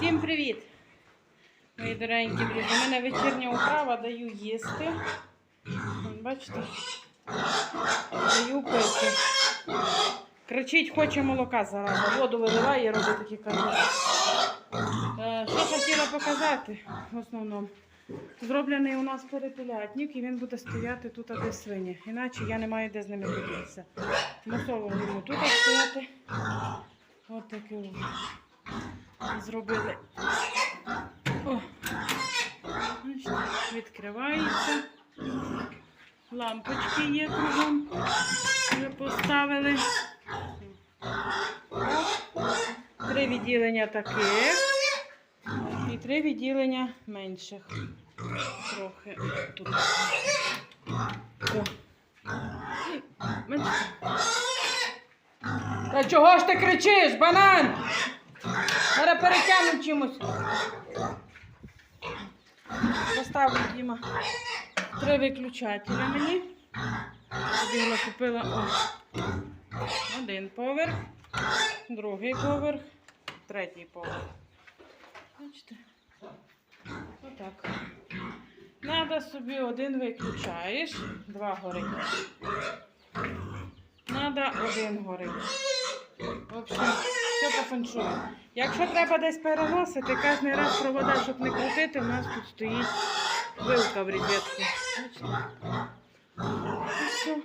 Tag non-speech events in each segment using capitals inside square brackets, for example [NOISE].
Всім привіт! Мої дорогенькі друзі. У мене вечірня управа, даю їсти. Бачите? Даю пити. Кричить, хоче молока зараза. Воду виливає і робить такі камери. Е, Що хотіла показати в основному? Зроблений у нас перепілятник і він буде стояти тут, де свині. Іначе я не маю де з ними поділитися. Мусово йому тут стояти. Ось таке о. Зробили. О. Відкривається. Лампочки є кругом. Вже поставили. Три відділення таких. І три відділення менших. Трохи тут. О. Бачите? Та чого ж ти кричиш, банан? Зараз перетягнемо чимось. Поставлю Діма три виключателя мені. Побігла купила один поверх, другий поверх, третій поверх. Бачите? Отак. Надо собі один виключаєш, два горить. Надо один горить. В общем, все по феншую. Якщо треба десь переносити, кожен раз провода, щоб не крутити, у нас тут стоїть вилка в розетку. Все.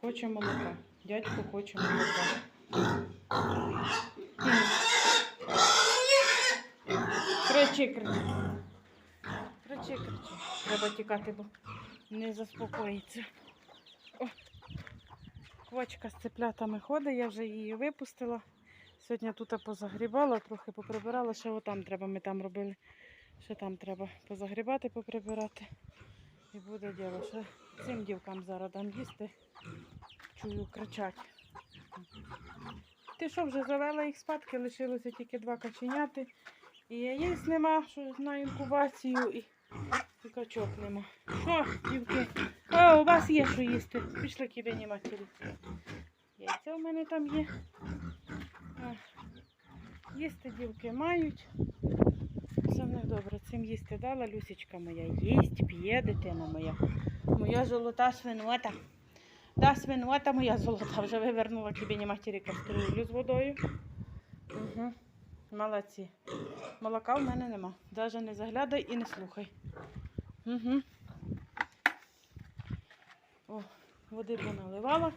Хоче молока. Дядько хоче молока. Кричи, кричи. Кричи, кричи. Треба тікати, бо не заспокоїться. Квочка з цеплятами ходить, я вже її випустила. Сьогодні тут позагрібала, трохи поприбирала, ще отам треба, ми там робили. Ще там треба позагрібати, поприбирати. І буде діло. Ще цим дівкам зараз дам їсти. Чую, кричать. Ти що, вже завела їх спадки, лишилося тільки два каченяти. І яєць нема, що на інкубацію, і, і качок нема. Що, дівки? О, у вас є що їсти. Пішли кібені матері. Яйця у мене там є. Їсти дівки мають. Це в них добре. Цим їсти дала Люсічка моя. Їсть, п'є дитина моя. Моя золота свинота. Та свинота моя золота. Вже вивернула кібені матері каструлю з водою. Угу. Молодці. Молока в мене нема. Даже не заглядай і не слухай. Угу. О, води поналивала.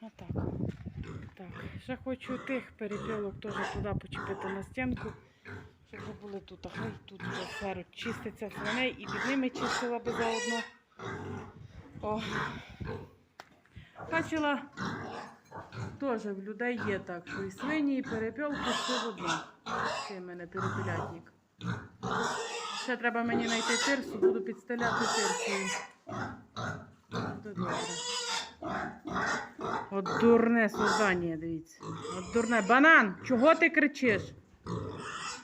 Отак. Так. Ще хочу тих перепілок теж туди почепити на стінку, щоб були тут. Ой, тут вже все чиститься свиней і під ними чистила би заодно. О. Бачила, теж в людей є так, що і свині, і перепілки все в одно. В мене перепілятник. Ще треба мені знайти тирсу, буду підстеляти тирсою. От дурне создання, дивіться. От дурне. Банан, чого ти кричиш?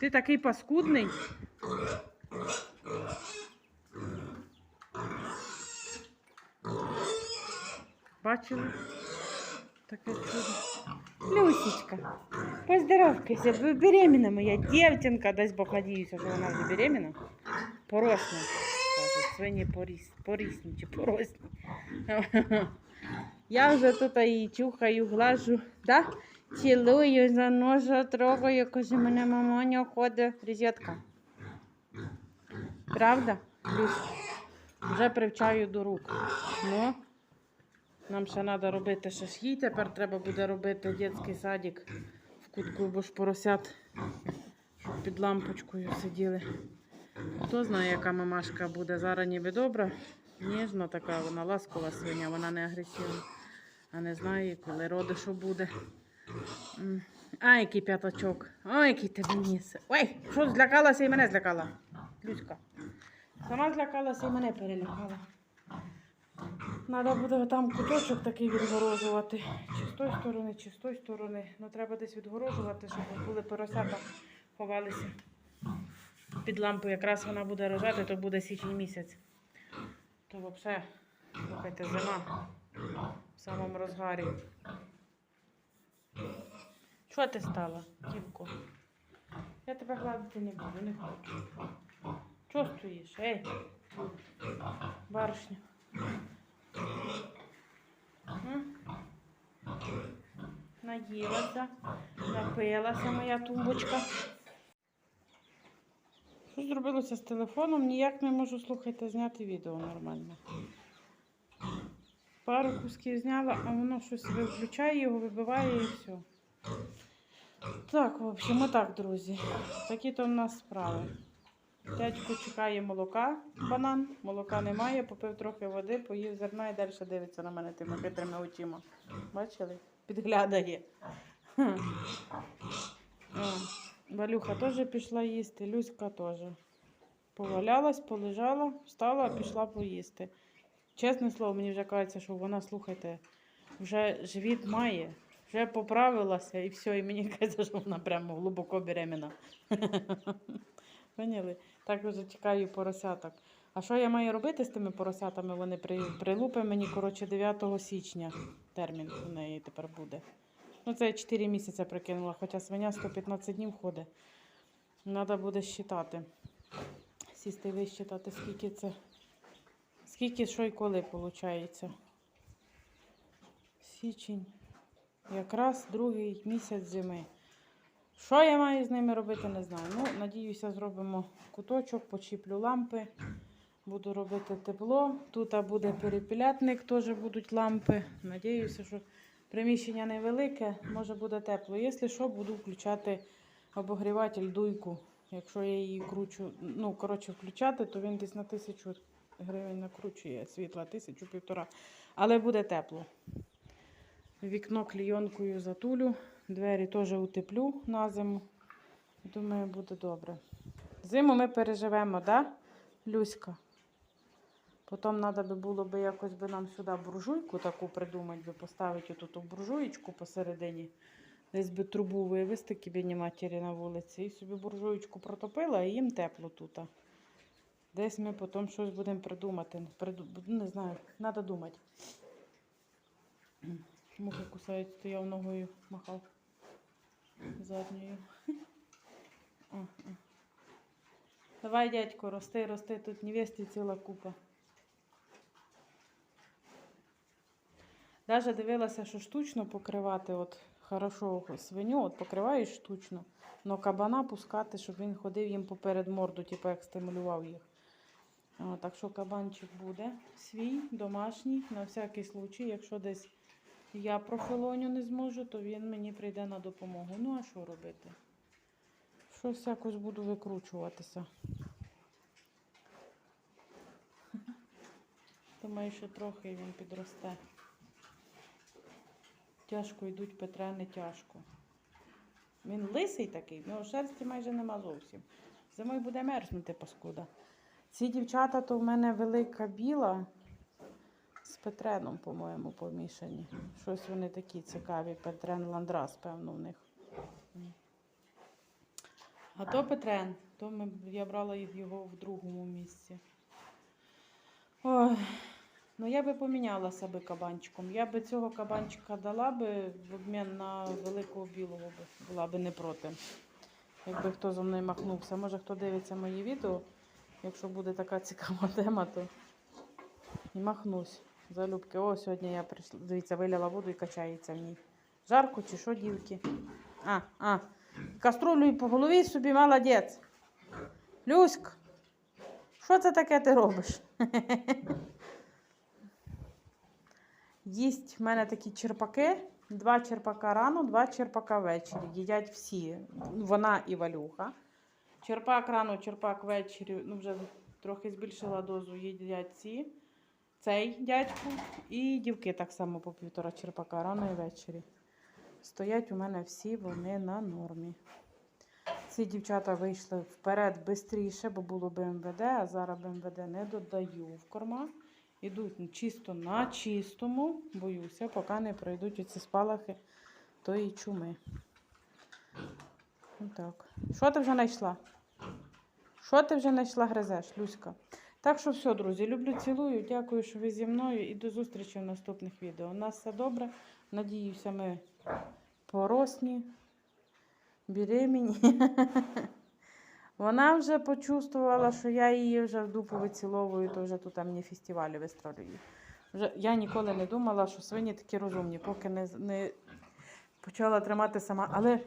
Ти такий паскудний. Бачили? Таке чудо. Люсечка, поздоровкайся, беременна моя дівчинка, дасть Бог надіюся, що вона вже беременна. Поросна. Свині поріс, порісні чи поросні. Я вже тут і чухаю, глажу, да? цілую, за ножа трогаю, каже, мене мамоня ходить розетка. Правда? Люсь? Вже привчаю до рук. Ну, нам ще треба робити їй тепер треба буде робити дитячий садик в кутку, бо ж поросят щоб під лампочкою сиділи. Хто знає, яка мамашка буде. Зараз ніби добра, ніжна така, вона ласкова свиня, вона не агресивна. А не знаю, коли роди, що буде. А, який п'ятачок. Ой, який тебе ніс. Ой, що злякалася і мене злякала. Люська. Сама злякалася і мене перелякала. Треба буде там куточок такий відгорожувати. Чи з тої сторони, чи з тої сторони. Ну треба десь відгорожувати, щоб були поросята ховалися під лампу. Якраз вона буде рожати, то буде січень місяць. То взагалі, слухайте, зима. в самому розгарі. Що ти стала, дівко? Я тебе гладити не буду, не хочу. Чого стоїш? Ей, баришня. Наїлася, напилася моя тумбочка. Що зробилося з телефоном? Ніяк не можу слухайте, зняти відео нормально. Пару кусків зняла, а воно щось виключає, його вибиває і все. Так, в общем, отак, друзі. Такі то в нас справи. Дядько чекає молока, банан, молока немає, попив трохи води, поїв зерна і далі дивиться на мене тими хитрими очима. Бачили? Підглядає. Валюха теж пішла їсти, Люська теж. Повалялась, полежала, встала, пішла поїсти. Чесне слово, мені вже кажеться, що вона, слухайте, вже живіт має, вже поправилася і все, і мені [LAUGHS] кажеться, що вона прямо глибоко беременна. [LAUGHS] Поняли? Так вже чекаю поросяток. А що я маю робити з тими поросятами? Вони при, прилупи мені, коротше, 9 січня термін у неї тепер буде. Ну, це я 4 місяці прикинула, хоча свиня 115 днів ходить. Треба буде считати. Сісти висчитати, скільки це. Скільки, що і коли виходить. Січень. Якраз другий місяць зими. Що я маю з ними робити, не знаю. Ну, надіюся, зробимо куточок, почіплю лампи. Буду робити тепло. Тут буде перепілятник, теж будуть лампи. Надіюся, що приміщення невелике, може буде тепло. Якщо що, буду включати обогріватель дуйку. Якщо я її кручу, ну, коротше, включати, то він десь на тисячу гривень накручує світла, тисячу півтора. Але буде тепло. Вікно клійонкою затулю, двері теж утеплю на зиму. Думаю, буде добре. Зиму ми переживемо, да, Люська? Потім треба би було би якось би нам сюди буржуйку таку придумати, би поставити тут буржуєчку посередині. Десь би трубу вивезти кібіні матері на вулиці. І собі буржуєчку протопила, і їм тепло тут. Десь ми потім щось будемо придумати. Приду... Не знаю, треба думати. Мухи кусають, стояв ногою, махав задньою. [LAUGHS] Давай, дядько, рости, рости, тут невесті ціла купа. Даже дивилася, що штучно покривати, от хорошо свиню, от покриваєш штучно, але кабана пускати, щоб він ходив їм поперед морду, типу як стимулював їх. О, так що кабанчик буде свій, домашній, на всякий случай, якщо десь я профілоню не зможу, то він мені прийде на допомогу. Ну, а що робити? Щось якось буду викручуватися. Думаю, що трохи він підросте. Тяжко йдуть Петрени, тяжко. Він лисий такий, в нього шерсті майже нема зовсім. Зимою буде мерзнути паскуда. Ці дівчата то в мене велика біла з Петреном, по-моєму, помішані. Щось вони такі цікаві. Петрен Ландрас, певно, в них. А то Петрен, то ми, я брала його в другому місці. Ой, ну я би помінялася би кабанчиком. Я би цього кабанчика дала би в обмін на великого білого. Була би не проти. Якби хто за мною махнувся. Може хто дивиться мої відео. Якщо буде така [LAUGHS] цікава тема, то і махнусь. Залюбки. О, сьогодні я прийшла. Дивіться, виляла воду і качається в ній. Жарко чи що, дівки? А, а. Каструлю і по голові собі молодець. Люськ, що це таке ти робиш? [LAUGHS] Їсть в мене такі черпаки. Два черпака рано, два черпака ввечері. Їдять всі. Вона і валюха. Черпак рано, черпак ввечері. Ну, вже трохи збільшила дозу, їдять ці. Цей дядьку. І дівки так само по півтора черпака рано і ввечері. Стоять у мене всі вони на нормі. Ці дівчата вийшли вперед швидше, бо було БМВД, а зараз БМВД не додаю в корма. Ідуть чисто на чистому, боюся, поки не пройдуть оці спалахи тої чуми. Отак. Що ти вже знайшла? Що ти вже знайшла гризеш, Люська? Так що все, друзі, люблю, цілую. Дякую, що ви зі мною і до зустрічі в наступних відео. У нас все добре. Надіюся, ми поросні, беременні. [LAUGHS] Вона вже почувствувала, що я її вже в дупу виціловую, то вже тут мені фестивалі виставлюю. Вже я ніколи не думала, що свині такі розумні, поки не, не почала тримати сама. Але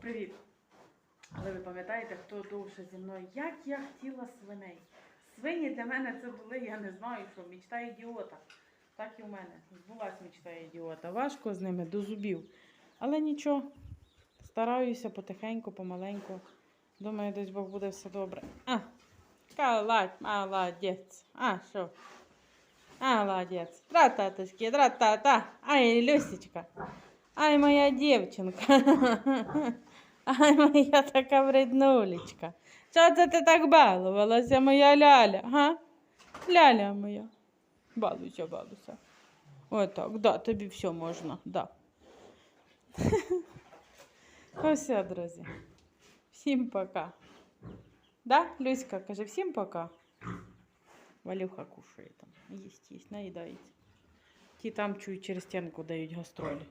привіт! Але ви пам'ятаєте, хто довше зі мною? Як я хотіла свиней? Свині для мене це були, я не знаю, що мічта ідіота. Так і в мене. Збулась мічта ідіота. Важко з ними до зубів. Але нічого. Стараюся потихеньку, помаленьку. Думаю, десь Бог буде все добре. А, калать, молодець. А, що? Молодець. Тра-таточки, тра-та-та. Ай, Люсечка. Ай, моя дівчинка. [LAUGHS] Ай, моя така вреднулечка. Що це ти так балувалася, моя ляля, га? Ляля моя. Балуйся, балуйся. Отак, да, тобі все можна, да. [LAUGHS] Ось, друзі. Всім пока. Да, Люська каже, всім пока. Валюха кушає там. Їсть, їсть, наїдається. Ті там чують через стінку дають гастролі.